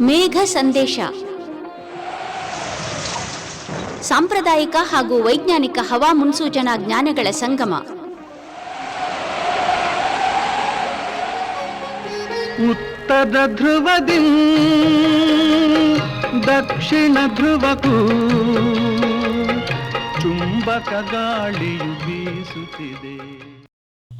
ಮೇಘ ಸಂದೇಶ. ಸಾಂಪ್ರದಾಯಿಕ ಹಾಗೂ ವೈಜ್ಞಾನಿಕ ಹವಾ ಮುನ್ಸೂಚನಾ ಜ್ಞಾನಗಳ ಸಂಗಮ. ಉತ್ತರ ಧ್ರುವದಿ ದಕ್ಷಿಣ ಧ್ರುವಕ್ಕೂ ಚುಂಬಕ ಗಾಳಿಯು ಬೀಸುತ್ತಿದೆ.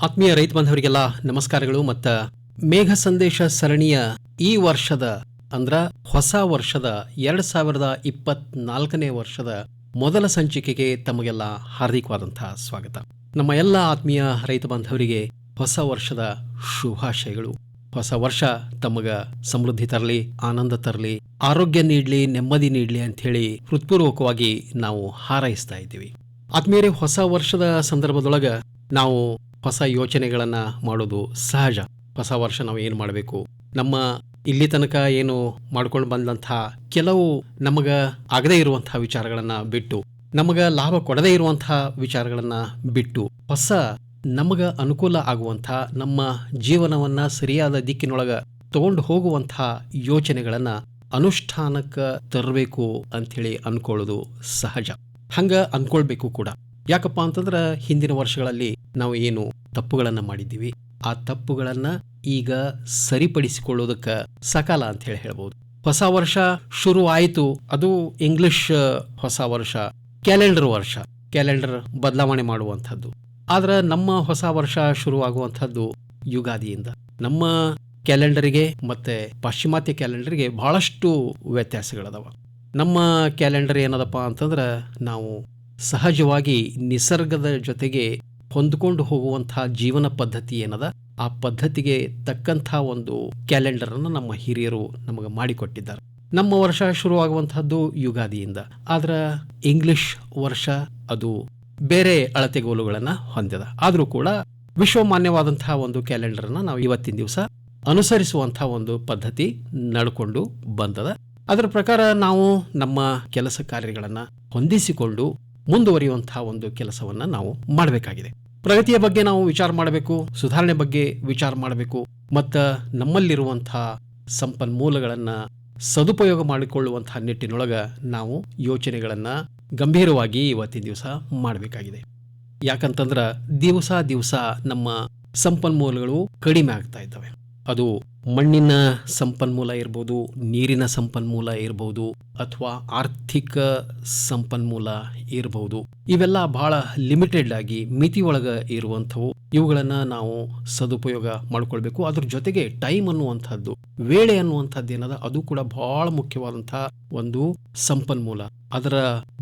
ಆತ್ಮೀಯ ರೈತ ಬಾಂಧವರಿಗೆಲ್ಲ ನಮಸ್ಕಾರಗಳು. ಮತ್ತು ಮೇಘ ಸಂದೇಶ ಸರಣಿಯ ಈ ವರ್ಷದ ಅಂದ್ರ ಹೊಸ ವರ್ಷದ ಎರಡ್ ಸಾವಿರದ ಇಪ್ಪತ್ನಾಲ್ಕನೇ ವರ್ಷದ ಮೊದಲ ಸಂಚಿಕೆಗೆ ತಮಗೆಲ್ಲ ಹಾರ್ದಿಕವಾದಂತಹ ಸ್ವಾಗತ. ನಮ್ಮ ಎಲ್ಲ ಆತ್ಮೀಯ ರೈತ ಬಾಂಧವರಿಗೆ ಹೊಸ ವರ್ಷದ ಶುಭಾಶಯಗಳು. ಹೊಸ ವರ್ಷ ತಮಗ ಸಮೃದ್ಧಿ ತರಲಿ, ಆನಂದ ತರಲಿ, ಆರೋಗ್ಯ ನೀಡಲಿ, ನೆಮ್ಮದಿ ನೀಡಲಿ ಅಂಥೇಳಿ ಹೃತ್ಪೂರ್ವಕವಾಗಿ ನಾವು ಹಾರೈಸ್ತಾ ಇದ್ದೀವಿ. ಆತ್ಮೀಯರೇ, ಹೊಸ ವರ್ಷದ ಸಂದರ್ಭದೊಳಗ ನಾವು ಹೊಸ ಯೋಚನೆಗಳನ್ನ ಮಾಡೋದು ಸಹಜ. ಹೊಸ ವರ್ಷ ನಾವು ಏನು ಮಾಡಬೇಕು? ನಮ್ಮ ಇಲ್ಲಿ ತನಕ ಏನು ಮಾಡ್ಕೊಂಡು ಬಂದಂತಹ ಕೆಲವು ನಮಗ ಆಗದೇ ಇರುವಂತಹ ವಿಚಾರಗಳನ್ನ ಬಿಟ್ಟು, ನಮಗ ಲಾಭ ಕೊಡದೇ ಇರುವಂತಹ ವಿಚಾರಗಳನ್ನ ಬಿಟ್ಟು, ಹೊಸ ನಮಗ ಅನುಕೂಲ ಆಗುವಂಥ ನಮ್ಮ ಜೀವನವನ್ನ ಸರಿಯಾದ ದಿಕ್ಕಿನೊಳಗ ತಗೊಂಡು ಹೋಗುವಂತಹ ಯೋಚನೆಗಳನ್ನ ಅನುಷ್ಠಾನಕ್ಕೆ ತರಬೇಕು ಅಂಥೇಳಿ ಅನ್ಕೊಳ್ಳೋದು ಸಹಜ. ಹಂಗ ಅನ್ಕೊಳ್ಬೇಕು ಕೂಡ. ಯಾಕಪ್ಪ ಅಂತಂದ್ರೆ ಹಿಂದಿನ ವರ್ಷಗಳಲ್ಲಿ ನಾವು ಏನು ತಪ್ಪುಗಳನ್ನ ಮಾಡಿದ್ದೀವಿ. ಆ ತಪ್ಪುಗಳನ್ನ ಈಗ ಸರಿಪಡಿಸಿಕೊಳ್ಳೋದಕ್ಕೆ ಸಕಾಲ ಅಂತ ಹೇಳಿ ಹೇಳ್ಬೋದು. ಹೊಸ ವರ್ಷ ಶುರು ಆಯಿತು ಅದು ಇಂಗ್ಲಿಷ್ ಹೊಸ ವರ್ಷ ಕ್ಯಾಲೆಂಡರ್ ವರ್ಷ. ಕ್ಯಾಲೆಂಡರ್ ಬದಲಾವಣೆ ಮಾಡುವಂಥದ್ದು. ಆದ್ರೆ ನಮ್ಮ ಹೊಸ ವರ್ಷ ಶುರುವಾಗುವಂಥದ್ದು ಯುಗಾದಿಯಿಂದ. ನಮ್ಮ ಕ್ಯಾಲೆಂಡರಿಗೆ ಮತ್ತೆ ಪಾಶ್ಚಿಮಾತ್ಯ ಕ್ಯಾಲೆಂಡರ್ಗೆ ಬಹಳಷ್ಟು ವ್ಯತ್ಯಾಸಗಳದಾವ. ನಮ್ಮ ಕ್ಯಾಲೆಂಡರ್ ಏನದಪ್ಪ ಅಂತಂದ್ರೆ ನಾವು ಸಹಜವಾಗಿ ನಿಸರ್ಗದ ಜೊತೆಗೆ ಹೊಂದ್ಕೊಂಡು ಹೋಗುವಂತಹ ಜೀವನ ಪದ್ಧತಿ ಏನದ? ಆ ಪದ್ಧತಿಗೆ ತಕ್ಕಂಥ ಒಂದು ಕ್ಯಾಲೆಂಡರ್ ಅನ್ನು ನಮ್ಮ ಹಿರಿಯರು ನಮಗೆ ಮಾಡಿಕೊಟ್ಟಿದ್ದಾರೆ. ನಮ್ಮ ವರ್ಷ ಶುರುವಾಗುವಂತಹದ್ದು ಯುಗಾದಿಯಿಂದ. ಆದರೆ ಇಂಗ್ಲಿಷ್ ವರ್ಷ ಅದು ಬೇರೆ ಅಳತೆಗೋಲುಗಳನ್ನು ಹೊಂದಿದ ಆದರೂ ಕೂಡ ವಿಶ್ವಮಾನ್ಯವಾದಂತಹ ಒಂದು ಕ್ಯಾಲೆಂಡರನ್ನು ನಾವು ಇವತ್ತಿನ ದಿವಸ ಅನುಸರಿಸುವಂಥ ಒಂದು ಪದ್ಧತಿ ನಡ್ಕೊಂಡು ಬಂದದ. ಅದರ ಪ್ರಕಾರ ನಾವು ನಮ್ಮ ಕೆಲಸ ಕಾರ್ಯಗಳನ್ನು ಹೊಂದಿಸಿಕೊಂಡು ಮುಂದುವರಿಯುವಂತಹ ಒಂದು ಕೆಲಸವನ್ನು ನಾವು ಮಾಡಬೇಕಾಗಿದೆ. ಪ್ರಗತಿಯ ಬಗ್ಗೆ ನಾವು ವಿಚಾರ ಮಾಡಬೇಕು, ಸುಧಾರಣೆ ಬಗ್ಗೆ ವಿಚಾರ ಮಾಡಬೇಕು, ಮತ್ತು ನಮ್ಮಲ್ಲಿರುವಂತಹ ಸಂಪನ್ಮೂಲಗಳನ್ನು ಸದುಪಯೋಗ ಮಾಡಿಕೊಳ್ಳುವಂತಹ ನಿಟ್ಟಿನೊಳಗೆ ನಾವು ಯೋಚನೆಗಳನ್ನು ಗಂಭೀರವಾಗಿ ಇವತ್ತಿನ ದಿವಸ ಮಾಡಬೇಕಾಗಿದೆ. ಯಾಕಂತಂದ್ರೆ ದಿವಸ ದಿವಸ ನಮ್ಮ ಸಂಪನ್ಮೂಲಗಳು ಕಡಿಮೆ ಆಗ್ತಾ ಇದ್ದಾವೆ. ಅದು ಮಣ್ಣಿನ ಸಂಪನ್ಮೂಲ ಇರ್ಬೋದು, ನೀರಿನ ಸಂಪನ್ಮೂಲ ಇರ್ಬೋದು, ಅಥವಾ ಆರ್ಥಿಕ ಸಂಪನ್ಮೂಲ ಇರಬಹುದು ಇವೆಲ್ಲ ಬಹಳ ಲಿಮಿಟೆಡ್ ಆಗಿ ಮಿತಿ ಒಳಗೆ ಇರುವಂಥವು. ಇವುಗಳನ್ನು ನಾವು ಸದುಪಯೋಗ ಮಾಡ್ಕೊಳ್ಬೇಕು. ಅದ್ರ ಜೊತೆಗೆ ಟೈಮ್ ಅನ್ನುವಂಥದ್ದು, ವೇಳೆ ಅನ್ನುವಂಥದ್ದು ಏನದ, ಅದು ಕೂಡ ಬಹಳ ಮುಖ್ಯವಾದಂತಹ ಒಂದು ಸಂಪನ್ಮೂಲ. ಅದರ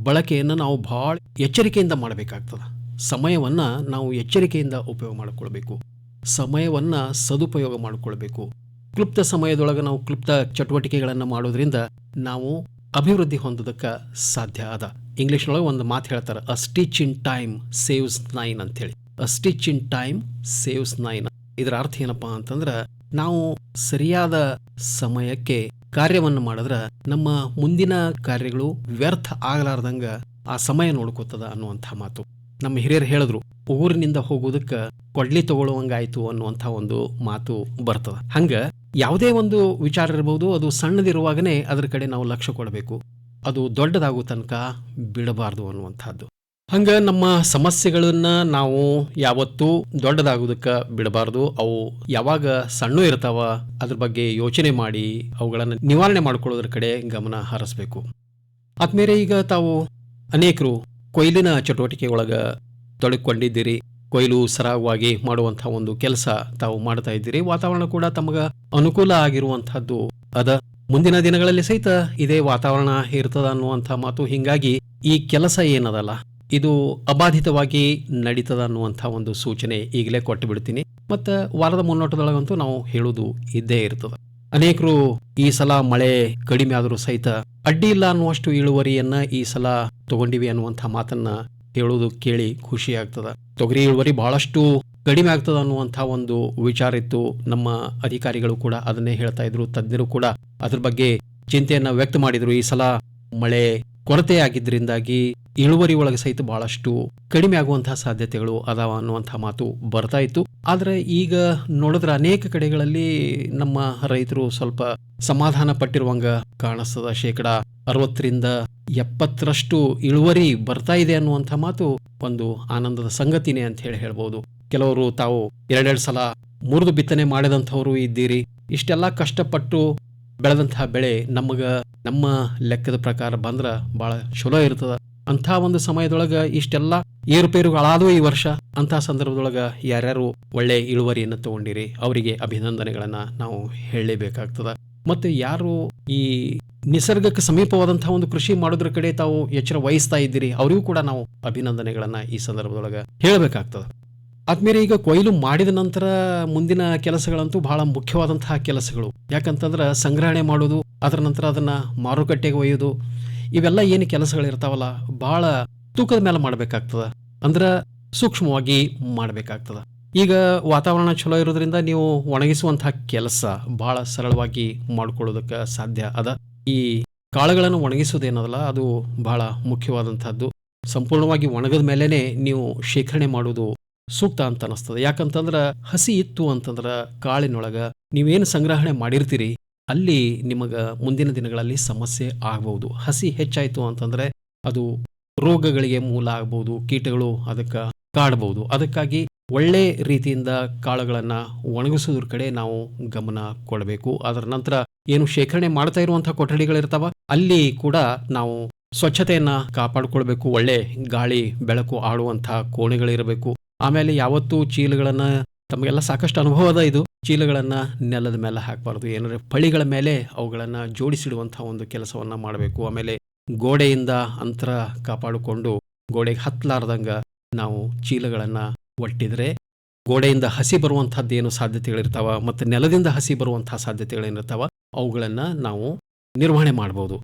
ಬಳಕೆಯನ್ನು ನಾವು ಬಹಳ ಎಚ್ಚರಿಕೆಯಿಂದ ಮಾಡಬೇಕಾಗ್ತದ. ಸಮಯವನ್ನ ನಾವು ಎಚ್ಚರಿಕೆಯಿಂದ ಉಪಯೋಗ ಮಾಡಿಕೊಳ್ಬೇಕು. ಸಮಯವನ್ನ ಸದುಪಯೋಗ ಮಾಡಿಕೊಳ್ಬೇಕು. ಕ್ಲುಪ್ತ ಸಮಯದೊಳಗೆ ನಾವು ಕ್ಲುಪ್ತ ಚಟುವಟಿಕೆಗಳನ್ನು ಮಾಡೋದ್ರಿಂದ ನಾವು ಅಭಿವೃದ್ಧಿ ಹೊಂದೋದಕ್ಕೆ ಸಾಧ್ಯ ಅದ. ಇಂಗ್ಲೀಷ್ನೊಳಗೆ ಒಂದು ಮಾತು ಹೇಳ್ತಾರೆ a stitch in time saves nine ಅಂತೇಳಿ. A stitch in time saves nine ಇದರ ಅರ್ಥ ಏನಪ್ಪಾ ಅಂತಂದ್ರೆ, ನಾವು ಸರಿಯಾದ ಸಮಯಕ್ಕೆ ಕಾರ್ಯವನ್ನು ಮಾಡಿದ್ರೆ ನಮ್ಮ ಮುಂದಿನ ಕಾರ್ಯಗಳು ವ್ಯರ್ಥ ಆಗಲಾರ್ದಂಗ ಆ ಸಮಯ ನೋಡ್ಕೋತದ ಅನ್ನುವಂಥ ಮಾತು. ನಮ್ಮ ಹಿರಿಯರು ಹೇಳಿದ್ರು ಊರಿನಿಂದ ಹೋಗೋದಕ್ಕೆ ಕೊಡ್ಲಿ ತಗೊಳ್ಳುವಂಗಾಯ್ತು ಅನ್ನುವಂಥ ಒಂದು ಮಾತು ಬರ್ತದ. ಹಂಗೆ ಯಾವುದೇ ಒಂದು ವಿಚಾರ ಇರಬಹುದು ಅದು ಸಣ್ಣದಿರುವಾಗನೇ ಅದ್ರ ಕಡೆ ನಾವು ಲಕ್ಷ್ಯ ಕೊಡಬೇಕು. ಅದು ದೊಡ್ಡದಾಗೋ ತನಕ ಬಿಡಬಾರ್ದು ಅನ್ನುವಂಥದ್ದು. ಹಂಗ ನಮ್ಮ ಸಮಸ್ಯೆಗಳನ್ನು ನಾವು ಯಾವತ್ತೂ ದೊಡ್ಡದಾಗೋದಕ್ಕೆ ಬಿಡಬಾರ್ದು. ಅವು ಯಾವಾಗ ಸಣ್ಣ ಇರ್ತಾವ, ಅದ್ರ ಬಗ್ಗೆ ಯೋಚನೆ ಮಾಡಿ ಅವುಗಳನ್ನು ನಿವಾರಣೆ ಮಾಡ್ಕೊಳ್ಳೋದ್ರ ಕಡೆ ಗಮನ ಹರಿಸ್ಬೇಕು. ಆದ್ಮೇಲೆ ಈಗ ತಾವು ಅನೇಕರು ಕೊಯ್ಲಿನ ಚಟುವಟಿಕೆ ಒಳಗ ತೊಡಗಿಕೊಂಡಿದ್ದೀರಿ ಕೊಯ್ಲು ಸರಾಗವಾಗಿ ಮಾಡುವಂತಹ ಒಂದು ಕೆಲಸ ತಾವು ಮಾಡ್ತಾ ಇದ್ದೀರಿ. ವಾತಾವರಣ ಕೂಡ ತಮಗ ಅನುಕೂಲ ಆಗಿರುವಂತಹದ್ದು ಅದ ಮುಂದಿನ ದಿನಗಳಲ್ಲಿ ಸಹಿತ ಇದೇ ವಾತಾವರಣ ಇರ್ತದ ಅನ್ನುವಂಥ ಮಾತು. ಹಿಂಗಾಗಿ ಈ ಕೆಲಸ ಏನದಲ್ಲ. ಇದು ಅಬಾಧಿತವಾಗಿ ನಡೀತದ ಅನ್ನುವಂಥ ಒಂದು ಸೂಚನೆ ಈಗಲೇ ಕೊಟ್ಟು ಬಿಡ್ತೀನಿ. ಮತ್ತು ವಾರದ ಮುನ್ನೋಟದೊಳಗಂತೂ ನಾವು ಹೇಳುವುದು ಇದ್ದೇ ಇರ್ತದ. ಅನೇಕರು ಈ ಸಲ ಮಳೆ ಕಡಿಮೆ ಆದರೂ ಸಹಿತ ಅಡ್ಡಿ ಇಲ್ಲ ಅನ್ನುವಷ್ಟು ಇಳುವರಿಯನ್ನ ಈ ಸಲ ತಗೊಂಡಿವಿ ಅನ್ನುವಂಥ ಮಾತನ್ನ ಹೇಳೋದು ಕೇಳಿ ಖುಷಿ ಆಗ್ತದ. ತೊಗರಿ ಇಳುವರಿ ಬಹಳಷ್ಟು ಕಡಿಮೆ ಆಗ್ತದ ಅನ್ನುವಂಥ ಒಂದು ವಿಚಾರ ಇತ್ತು. ನಮ್ಮ ಅಧಿಕಾರಿಗಳು ಕೂಡ ಅದನ್ನೇ ಹೇಳ್ತಾ ಇದ್ರು. ತಜ್ಞರು ಕೂಡ ಅದ್ರ ಬಗ್ಗೆ ಚಿಂತೆಯನ್ನ ವ್ಯಕ್ತ ಮಾಡಿದ್ರು. ಈ ಸಲ ಮಳೆ ಕೊರತೆ ಆಗಿದ್ದರಿಂದಾಗಿ ಇಳುವರಿ ಒಳಗೆ ಸಹಿತ ಬಹಳಷ್ಟು ಕಡಿಮೆ ಆಗುವಂತಹ ಸಾಧ್ಯತೆಗಳು ಅದಾವ ಅನ್ನುವಂತಹ ಮಾತು ಬರ್ತಾ ಇತ್ತು. ಆದರೆ ಈಗ ನೋಡಿದ್ರೆ ಅನೇಕ ಕಡೆಗಳಲ್ಲಿ ನಮ್ಮ ರೈತರು ಸ್ವಲ್ಪ ಸಮಾಧಾನ ಪಟ್ಟಿರುವಂಗ ಕಾಣಿಸ್ತದ. ಶೇಕಡ ಅರವತ್ತರಿಂದ ಎಪ್ಪತ್ತರಷ್ಟು ಇಳುವರಿ ಬರ್ತಾ ಇದೆ ಅನ್ನುವಂಥ ಮಾತು ಒಂದು ಆನಂದದ ಸಂಗತಿನೇ ಅಂತ ಹೇಳಿ ಹೇಳ್ಬೋದು. ಕೆಲವರು ತಾವು ಎರಡೆರಡು ಸಲ ಮುರಿದು ಬಿತ್ತನೆ ಮಾಡಿದಂಥವರು ಇದ್ದೀರಿ. ಇಷ್ಟೆಲ್ಲ ಕಷ್ಟಪಟ್ಟು ಬೆಳೆದಂತಹ ಬೆಳೆ ನಮಗ ನಮ್ಮ ಲೆಕ್ಕದ ಪ್ರಕಾರ ಬಂದ್ರ ಬಹಳ ಚಲೋ ಇರ್ತದ. ಅಂಥ ಒಂದು ಸಮಯದೊಳಗೆ ಇಷ್ಟೆಲ್ಲ ಏರುಪೇರುಗಳಾದವು ಈ ವರ್ಷ. ಅಂಥ ಸಂದರ್ಭದೊಳಗ ಯಾರ್ಯಾರು ಒಳ್ಳೆ ಇಳುವರಿಯನ್ನು ತಗೊಂಡಿರಿ, ಅವರಿಗೆ ಅಭಿನಂದನೆಗಳನ್ನ ನಾವು ಹೇಳಲೇಬೇಕಾಗ್ತದ. ಮತ್ತೆ ಯಾರು ಈ ನಿಸರ್ಗಕ್ಕೆ ಸಮೀಪವಾದಂತಹ ಒಂದು ಕೃಷಿ ಮಾಡೋದ್ರ ಕಡೆ ತಾವು ಎಚ್ಚರ ವಹಿಸ್ತಾ ಇದ್ದೀರಿ, ಅವರಿಗೂ ಕೂಡ ನಾವು ಅಭಿನಂದನೆಗಳನ್ನ ಈ ಸಂದರ್ಭದೊಳಗೆ ಹೇಳಬೇಕಾಗ್ತದೆ. ಆದ್ಮೇಲೆ ಈಗ ಕೊಯ್ಲು ಮಾಡಿದ ನಂತರ ಮುಂದಿನ ಕೆಲಸಗಳಂತೂ ಬಹಳ ಮುಖ್ಯವಾದಂತಹ ಕೆಲಸಗಳು. ಯಾಕಂತಂದ್ರೆ ಸಂಗ್ರಹಣೆ ಮಾಡೋದು, ಅದರ ನಂತರ ಅದನ್ನ ಮಾರುಕಟ್ಟೆಗೆ ಒಯ್ಯೋದು, ಇವೆಲ್ಲ ಏನು ಕೆಲಸಗಳಿರ್ತಾವಲ್ಲ, ಬಹಳ ತೂಕದ ಮೇಲೆ ಮಾಡಬೇಕಾಗ್ತದ. ಅಂದ್ರೆ ಸೂಕ್ಷ್ಮವಾಗಿ ಮಾಡಬೇಕಾಗ್ತದ. ಈಗ ವಾತಾವರಣ ಚಲೋ ಇರೋದ್ರಿಂದ ನೀವು ಒಣಗಿಸುವಂತಹ ಕೆಲಸ ಬಹಳ ಸರಳವಾಗಿ ಮಾಡ್ಕೊಳ್ಳೋದಕ್ಕೆ ಸಾಧ್ಯ ಅದ. ಈ ಕಾಳುಗಳನ್ನು ಒಣಗಿಸೋದೇನದಲ್ಲ ಅದು ಬಹಳ ಮುಖ್ಯವಾದಂಥದ್ದು. ಸಂಪೂರ್ಣವಾಗಿ ಒಣಗದ ಮೇಲೇ ನೀವು ಶೇಖರಣೆ ಮಾಡೋದು ಸೂಕ್ತ ಅಂತ ಅನಿಸ್ತದೆ ಯಾಕಂತಂದ್ರೆ ಹಸಿ ಇತ್ತು ಅಂತಂದ್ರೆ ಕಾಳಿನೊಳಗ ನೀವೇನು ಸಂಗ್ರಹಣೆ ಮಾಡಿರ್ತೀರಿ, ಅಲ್ಲಿ ನಿಮಗೆ ಮುಂದಿನ ದಿನಗಳಲ್ಲಿ ಸಮಸ್ಯೆ ಆಗಬಹುದು ಹಸಿ ಹೆಚ್ಚಾಯಿತು ಅಂತಂದ್ರೆ ಅದು ರೋಗಗಳಿಗೆ ಮೂಲ ಆಗ್ಬೋದು, ಕೀಟಗಳು ಅದಕ್ಕೆ ಕಾಡಬಹುದು ಅದಕ್ಕಾಗಿ ಒಳ್ಳೆ ರೀತಿಯಿಂದ ಕಾಳುಗಳನ್ನು ಒಣಗಿಸೋದ್ರ ಕಡೆ ನಾವು ಗಮನ ಕೊಡಬೇಕು. ಅದರ ನಂತರ ಏನು ಶೇಖರಣೆ ಮಾಡ್ತಾ ಇರುವಂತಹ ಕೊಠಡಿಗಳಿರ್ತಾವ, ಅಲ್ಲಿ ಕೂಡ ನಾವು ಸ್ವಚ್ಛತೆಯನ್ನ ಕಾಪಾಡಿಕೊಳ್ಬೇಕು. ಒಳ್ಳೆ ಗಾಳಿ, ಬೆಳಕು ಆಡುವಂತಹ ಕೋಣೆಗಳಿರಬೇಕು. ಆಮೇಲೆ ಯಾವತ್ತೂ ಚೀಲಗಳನ್ನ, ತಮಗೆಲ್ಲ ಸಾಕಷ್ಟು ಅನುಭವ ಅದ ಇದು, ಚೀಲಗಳನ್ನ ನೆಲದ ಮೇಲೆ ಹಾಕಬಾರ್ದು. ಏನಾದ್ರೆ ಪಳಿಗಳ ಮೇಲೆ ಅವುಗಳನ್ನ ಜೋಡಿಸಿಡುವಂತಹ ಒಂದು ಕೆಲಸವನ್ನ ಮಾಡಬೇಕು. ಆಮೇಲೆ ಗೋಡೆಯಿಂದ ಅಂತರ ಕಾಪಾಡಿಕೊಂಡು ಗೋಡೆಗೆ ಹತ್ತಲಾರ್ದಂಗ ನಾವು ಚೀಲಗಳನ್ನ ಒಟ್ಟಿದ್ರೆ ಗೋಡೆಯಿಂದ ಹಸಿ ಬರುವಂಥದ್ದೇನು ಏನು ಸಾಧ್ಯತೆಗಳಿರ್ತಾವ ಮತ್ತು ನೆಲದಿಂದ ಹಸಿ ಬರುವಂತಹ ಸಾಧ್ಯತೆಗಳೇನಿರ್ತಾವ ಅವುಗಳನ್ನು ನಾವು ನಿರ್ವಹಣೆ ಮಾಡ್ಬೋದು.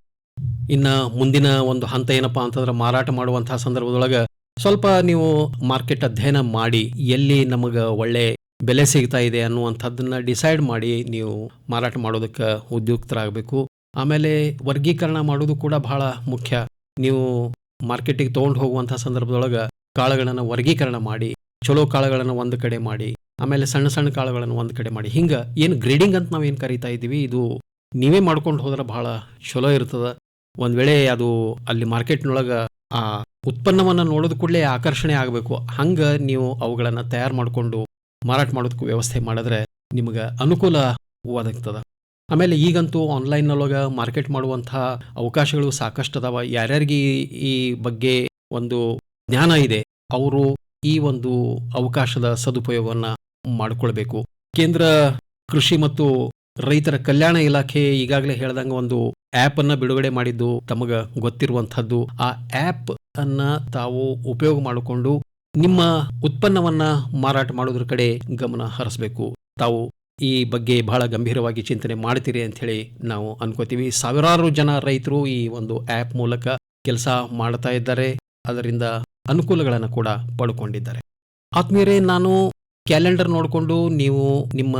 ಇನ್ನು ಮುಂದಿನ ಒಂದು ಹಂತ ಏನಪ್ಪ ಅಂತಂದ್ರೆ ಮಾರಾಟ ಮಾಡುವಂಥ ಸಂದರ್ಭದೊಳಗೆ ಸ್ವಲ್ಪ ನೀವು ಮಾರ್ಕೆಟ್ ಅಧ್ಯಯನ ಮಾಡಿ ಎಲ್ಲಿ ನಮಗೆ ಒಳ್ಳೆ ಬೆಲೆ ಸಿಗ್ತಾ ಇದೆ ಅನ್ನುವಂಥದ್ದನ್ನು ಡಿಸೈಡ್ ಮಾಡಿ ನೀವು ಮಾರಾಟ ಮಾಡೋದಕ್ಕೆ ಉದ್ಯುಕ್ತರಾಗಬೇಕು. ಆಮೇಲೆ ವರ್ಗೀಕರಣ ಮಾಡೋದು ಕೂಡ ಬಹಳ ಮುಖ್ಯ. ನೀವು ಮಾರ್ಕೆಟಿಗೆ ತೊಗೊಂಡು ಹೋಗುವಂಥ ಸಂದರ್ಭದೊಳಗೆ ಕಾಳುಗಳನ್ನು ವರ್ಗೀಕರಣ ಮಾಡಿ ಚಲೋ ಕಾಳುಗಳನ್ನು ಒಂದು ಕಡೆ ಮಾಡಿ, ಆಮೇಲೆ ಸಣ್ಣ ಸಣ್ಣ ಕಾಳುಗಳನ್ನು ಒಂದು ಕಡೆ ಮಾಡಿ. ಹಿಂಗೆ ಏನು ಗ್ರೇಡಿಂಗ್ ಅಂತ ನಾವು ಏನು ಕರಿತಾ ಇದ್ದೀವಿ, ಇದು ನೀವೇ ಮಾಡ್ಕೊಂಡು ಹೋದ್ರೆ ಬಹಳ ಚಲೋ ಇರ್ತದೆ. ಒಂದು ವೇಳೆ ಅದು ಅಲ್ಲಿ ಮಾರ್ಕೆಟ್ನೊಳಗೆ ಆ ಉತ್ಪನ್ನವನ್ನು ನೋಡೋದು ಕೂಡಲೇ ಆಕರ್ಷಣೆ ಆಗಬೇಕು. ಹಂಗೆ ನೀವು ಅವುಗಳನ್ನು ತಯಾರು ಮಾಡಿಕೊಂಡು ಮಾರಾಟ ಮಾಡೋದಕ್ಕೂ ವ್ಯವಸ್ಥೆ ಮಾಡಿದ್ರೆ ನಿಮಗೆ ಅನುಕೂಲ ಒದಗ್ತದೆ ಆಮೇಲೆ ಈಗಂತೂ ಆನ್ಲೈನ್ನೊಳಗೆ ಮಾರ್ಕೆಟ್ ಮಾಡುವಂಥ ಅವಕಾಶಗಳು ಸಾಕಷ್ಟು ಅದಾವ. ಯಾರ್ಯಾರಿಗೆ ಈ ಬಗ್ಗೆ ಒಂದು ಜ್ಞಾನ ಇದೆ, ಅವರು ಈ ಒಂದು ಅವಕಾಶದ ಸದುಪಯೋಗವನ್ನ ಮಾಡಿಕೊಳ್ಬೇಕು. ಕೇಂದ್ರ ಕೃಷಿ ಮತ್ತು ರೈತರ ಕಲ್ಯಾಣ ಇಲಾಖೆ ಈಗಾಗಲೇ ಹೇಳ್ದಂಗ ಒಂದು ಆ್ಯಪ್ ಅನ್ನ ಬಿಡುಗಡೆ ಮಾಡಿದ್ದು ತಮಗ ಗೊತ್ತಿರುವಂಥದ್ದು. ಆ ಆ್ಯಪ್ ಅನ್ನ ತಾವು ಉಪಯೋಗ ಮಾಡಿಕೊಂಡು ನಿಮ್ಮ ಉತ್ಪನ್ನವನ್ನ ಮಾರಾಟ ಮಾಡೋದ್ರ ಕಡೆ ಗಮನ ಹರಿಸಬೇಕು. ತಾವು ಈ ಬಗ್ಗೆ ಬಹಳ ಗಂಭೀರವಾಗಿ ಚಿಂತನೆ ಮಾಡ್ತೀರಿ ಅಂತ ಹೇಳಿ ನಾವು ಅನ್ಕೋತೀವಿ. ಸಾವಿರಾರು ಜನ ರೈತರು ಈ ಒಂದು ಆ್ಯಪ್ ಮೂಲಕ ಕೆಲಸ ಮಾಡ್ತಾ ಇದ್ದಾರೆ. ಅದರಿಂದ ಅನುಕೂಲಗಳನ್ನು ಕೂಡ ಪಡ್ಕೊಂಡಿದ್ದಾರೆ. ಆತ್ಮೀಯರೇ, ನಾನು ಕ್ಯಾಲೆಂಡರ್ ನೋಡಿಕೊಂಡು ನೀವು ನಿಮ್ಮ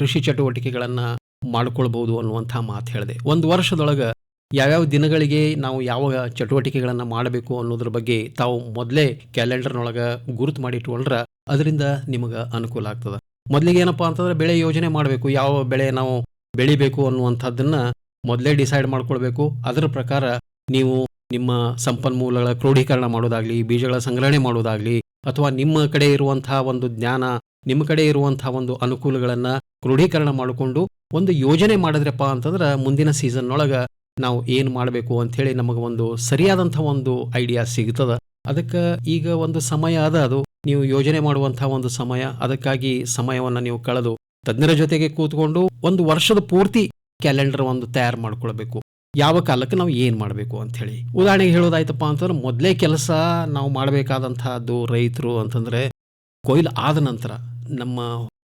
ಕೃಷಿ ಚಟುವಟಿಕೆಗಳನ್ನು ಮಾಡ್ಕೊಳ್ಬೋದು ಅನ್ನುವಂಥ ಮಾತು ಹೇಳಿದೆ. ಒಂದು ವರ್ಷದೊಳಗೆ ಯಾವ್ಯಾವ ದಿನಗಳಿಗೆ ನಾವು ಯಾವ ಚಟುವಟಿಕೆಗಳನ್ನು ಮಾಡಬೇಕು ಅನ್ನೋದ್ರ ಬಗ್ಗೆ ತಾವು ಮೊದಲೇ ಕ್ಯಾಲೆಂಡರ್ನೊಳಗೆ ಗುರುತು ಮಾಡಿ ಇಟ್ಕೊಂಡ್ರ ಅದರಿಂದ ನಿಮಗೆ ಅನುಕೂಲ ಆಗ್ತದೆ. ಮೊದಲಿಗೆ ಏನಪ್ಪಾ ಅಂತಂದ್ರೆ ಬೆಳೆ ಯೋಜನೆ ಮಾಡಬೇಕು, ಯಾವ ಬೆಳೆ ನಾವು ಬೆಳಿಬೇಕು ಅನ್ನುವಂಥದ್ದನ್ನು ಮೊದಲೇ ಡಿಸೈಡ್ ಮಾಡ್ಕೊಳ್ಬೇಕು. ಅದರ ಪ್ರಕಾರ ನೀವು ನಿಮ್ಮ ಸಂಪನ್ಮೂಲಗಳ ಕ್ರೋಢೀಕರಣ ಮಾಡೋದಾಗಲಿ, ಬೀಜಗಳ ಸಂಗ್ರಹಣೆ ಮಾಡೋದಾಗ್ಲಿ, ಅಥವಾ ನಿಮ್ಮ ಕಡೆ ಇರುವಂತಹ ಒಂದು ಜ್ಞಾನ, ನಿಮ್ಮ ಕಡೆ ಇರುವಂತಹ ಒಂದು ಅನುಕೂಲಗಳನ್ನ ಕ್ರೋಢೀಕರಣ ಮಾಡಿಕೊಂಡು ಒಂದು ಯೋಜನೆ ಮಾಡಿದ್ರಪ್ಪ ಅಂತಂದ್ರೆ ಮುಂದಿನ ಸೀಸನ್ ಒಳಗ ನಾವು ಏನು ಮಾಡಬೇಕು ಅಂಥೇಳಿ ನಮಗೆ ಒಂದು ಸರಿಯಾದಂಥ ಒಂದು ಐಡಿಯಾ ಸಿಗ್ತದ. ಅದಕ್ಕೆ ಈಗ ಒಂದು ಸಮಯ ಅದ ಅದು. ನೀವು ಯೋಜನೆ ಮಾಡುವಂತಹ ಒಂದು ಸಮಯ, ಅದಕ್ಕಾಗಿ ಸಮಯವನ್ನು ನೀವು ಕಳೆದು ತಜ್ಞರ ಜೊತೆಗೆ ಕೂತ್ಕೊಂಡು ಒಂದು ವರ್ಷದ ಪೂರ್ತಿ ಕ್ಯಾಲೆಂಡರ್ ಒಂದು ತಯಾರು ಮಾಡ್ಕೊಳ್ಬೇಕು. ಯಾವ ಕಾಲಕ್ಕೆ ನಾವು ಏನು ಮಾಡಬೇಕು ಅಂಥೇಳಿ. ಉದಾಹರಣೆಗೆ ಹೇಳೋದಾಯ್ತಪ್ಪ ಅಂತಂದ್ರೆ ಮೊದಲೇ ಕೆಲಸ ನಾವು ಮಾಡಬೇಕಾದಂತಹದ್ದು ರೈತರು ಅಂತಂದ್ರೆ ಕೊಯ್ಲು ಆದ ನಂತರ ನಮ್ಮ